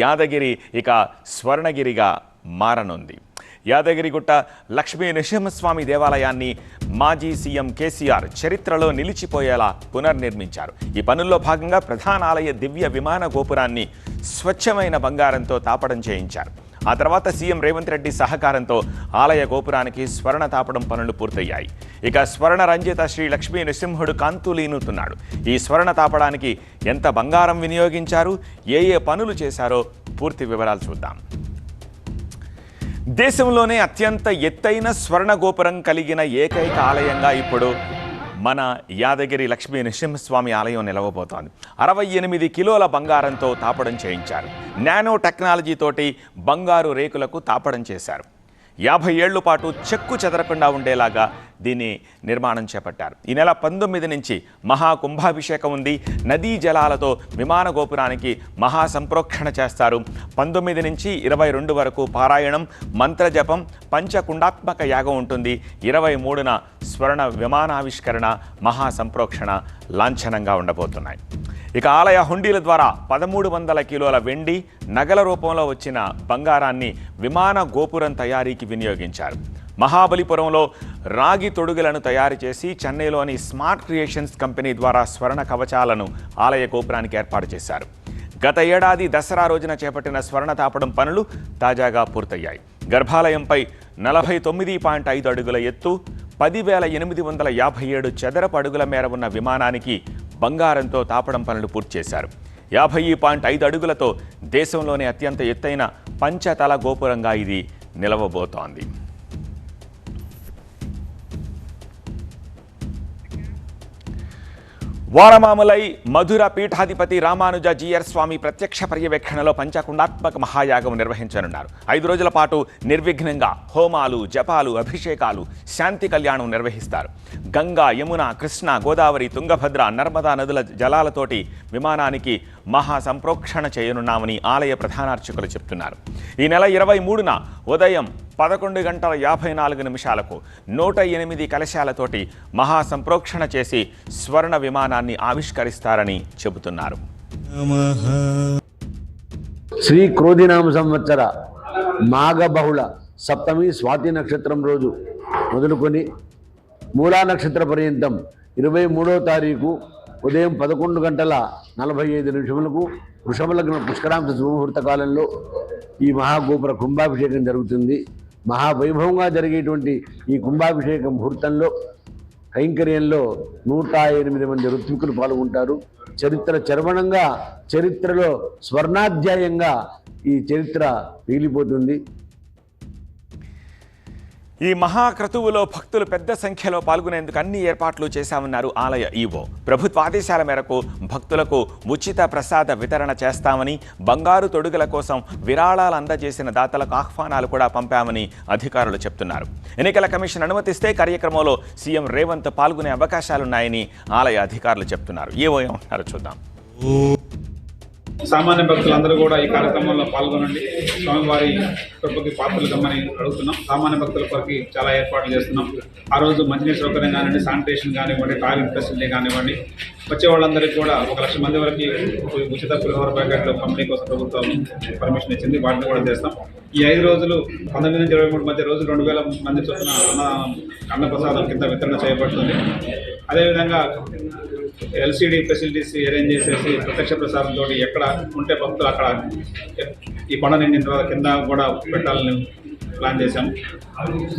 యాదగిరి ఇక స్వర్ణగిరిగా మారనుంది. యాదగిరిగుట్ట లక్ష్మీ నృసింహస్వామి దేవాలయాన్ని మాజీ సీఎం కేసీఆర్ చరిత్రలో నిలిచిపోయేలా పునర్నిర్మించారు. ఈ పనుల్లో భాగంగా ప్రధాన ఆలయ దివ్య విమాన గోపురాన్ని స్వచ్ఛమైన బంగారంతో తాపడం చేయించారు. ఆ తర్వాత సీఎం రేవంత్ రెడ్డి సహకారంతో ఆలయ గోపురానికి స్వర్ణ తాపడం పనులు పూర్తయ్యాయి. ఇక స్వర్ణ రంజిత శ్రీ లక్ష్మీ నృసింహుడు కాంతులీనుతున్నాడు ఈ స్వర్ణ తాపడానికి ఎంత బంగారం వినియోగించారు? ఏ ఏ పనులు చేశారో పూర్తి వివరాలు చూద్దాం. దేశంలోనే అత్యంత ఎత్తైన స్వర్ణ గోపురం కలిగిన ఏకైక ఆలయంగా ఇప్పుడు మన యాదగిరి లక్ష్మీ నృసింహస్వామి ఆలయం నిలవబోతోంది. అరవై ఎనిమిది కిలోల బంగారంతో తాపడం చేయించారు. నానో టెక్నాలజీ తోటి బంగారు రేకులకు తాపడం చేశారు. యాభై ఏళ్ళ పాటు చెక్కు చెదరకుండా ఉండేలాగా దీన్ని నిర్మాణం చేపట్టారు. ఈ నెల పంతొమ్మిది నుంచి మహాకుంభాభిషేకం ఉంది. నదీ జలాలతో విమాన గోపురానికి మహా సంప్రోక్షణ చేస్తారు. పంతొమ్మిది నుంచి ఇరవై రెండు వరకు పారాయణం మంత్రజపం పంచకుండాత్మక యాగం ఉంటుంది. ఇరవై మూడున స్వర్ణ విమానావిష్కరణ మహా సంప్రోక్షణ లాంఛనంగా ఉండబోతున్నాయి. ఇక ఆలయ హుండీల ద్వారా పదమూడు వందల కిలోల వెండి నగల రూపంలో వచ్చిన బంగారాన్ని విమాన గోపురం తయారీకి వినియోగించారు. మహాబలిపురంలో రాగి తొడుగులను తయారు చేసి చెన్నైలోని స్మార్ట్ క్రియేషన్స్ కంపెనీ ద్వారా స్వర్ణ కవచాలను ఆలయ గోపురానికి ఏర్పాటు చేశారు. గత ఏడాది దసరా రోజున చేపట్టిన స్వర్ణ తాపడం పనులు తాజాగా పూర్తయ్యాయి. గర్భాలయంపై నలభై తొమ్మిది పాయింట్ ఐదు అడుగుల ఎత్తు పదివేల ఎనిమిది వందల యాభై ఏడు చదరపు అడుగుల మేర ఉన్న విమానానికి బంగారంతో తాపడం పనులు పూర్తి చేశారు. యాభై పాయింట్ ఐదు అడుగులతో దేశంలోనే అత్యంత ఎత్తైన పంచతల గోపురంగా ఇది నిలవబోతోంది. వారమాములై మధుర పీఠాధిపతి రామానుజ జీయర్ స్వామి ప్రత్యక్ష పర్యవేక్షణలో పంచకుండాత్మక మహాయాగం నిర్వహించనున్నారు. ఐదు రోజుల పాటు నిర్విఘ్నంగా హోమాలు జపాలు అభిషేకాలు శాంతి కళ్యాణం నిర్వహిస్తారు. గంగా యమున కృష్ణ గోదావరి తుంగభద్ర నర్మదా నదుల జలాలతోటి విమానానికి మహా సంప్రోక్షణ చేయనున్నామని ఆలయ ప్రధానార్చకులు చెప్తున్నారు. ఈ నెల ఇరవై మూడున ఉదయం పదకొండు గంటల యాభై నాలుగు నిమిషాలకు నూట ఎనిమిది కలశాలతోటి మహా సంప్రోక్షణ చేసి స్వర్ణ విమానాన్ని ఆవిష్కరిస్తారని చెబుతున్నారు. శ్రీ క్రోధినామ సంవత్సర మాఘ బహుళ సప్తమి స్వాతి నక్షత్రం రోజు మొదలుకొని మూలా నక్షత్ర పర్యంతం ఇరవై మూడో తారీఖు ఉదయం పదకొండు గంటల నలభై ఐదు నిమిషములకు వృషభ లగ్న పుష్కరాంశ శుభముహూర్త కాలంలో ఈ మహాగోపుర కుంభాభిషేకం జరుగుతుంది. మహావైభవంగా జరిగేటువంటి ఈ కుంభాభిషేక ముహూర్తంలో కైంకర్యంలో నూట ఎనిమిది మంది ఋత్వికులు పాల్గొంటారు. చరిత్ర చర్వణంగా చరిత్రలో స్వర్ణాధ్యాయంగా ఈ చరిత్ర మిగిలిపోతుంది. ఈ మహాక్రతువులో భక్తులు పెద్ద సంఖ్యలో పాల్గొనేందుకు అన్ని ఏర్పాట్లు చేశామన్నారు ఆలయ ఈవో. ప్రభుత్వ ఆదేశాల మేరకు భక్తులకు ఉచిత ప్రసాద వితరణ చేస్తామని బంగారు తొడుగుల కోసం విరాళాలు అందజేసిన దాతలకు ఆహ్వానాలు కూడా పంపామని అధికారులు చెప్తున్నారు. ఎన్నికల కమిషన్ అనుమతిస్తే కార్యక్రమంలో సీఎం రేవంత్ పాల్గొనే అవకాశాలున్నాయని ఆలయ అధికారులు చెప్తున్నారు. ఏవో ఏమంటున్నారో చూద్దాం. సామాన్య భక్తులందరూ కూడా ఈ కార్యక్రమంలో పాల్గొనండి. స్వామివారి కృపకి పాత్రలు గమ్మని అడుగుతున్నాం. సామాన్య భక్తుల కొరకు చాలా ఏర్పాట్లు చేస్తున్నాం. ఆ రోజు మంచినీటి సౌకర్యం కానివ్వండి శానిటేషన్ కానివ్వండి టాయిలెట్ ఫెసిలిటీ కానివ్వండి వచ్చే వాళ్ళందరికీ కూడా ఒక లక్ష మంది వరకు ఉచిత పులిహోర ప్యాకెట్లు కంపెనీ కోసం ప్రభుత్వం పర్మిషన్ ఇచ్చింది. వాటిని కూడా చేస్తాం. ఈ ఐదు రోజులు పంతొమ్మిది నుంచి ఇరవై మూడు మధ్య రోజు రెండు వేల మంది చొప్పున అన్న అన్నప్రసాదం కింద వితరణ చేయబడుతుంది. అదేవిధంగా ఎల్సిడి ఫెసిలిటీస్ అరేంజ్ చేసేసి ప్రత్యక్ష ప్రసాదంతో ఎక్కడ ఉంటే భక్తులు అక్కడ ఈ కొండ నిండిన తర్వాత కింద కూడా పెట్టాలని ప్లాన్ చేశాం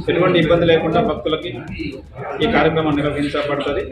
ఎటువంటి ఇబ్బంది లేకుండా భక్తులకి ఈ కార్యక్రమం నిర్వహించబడుతుంది.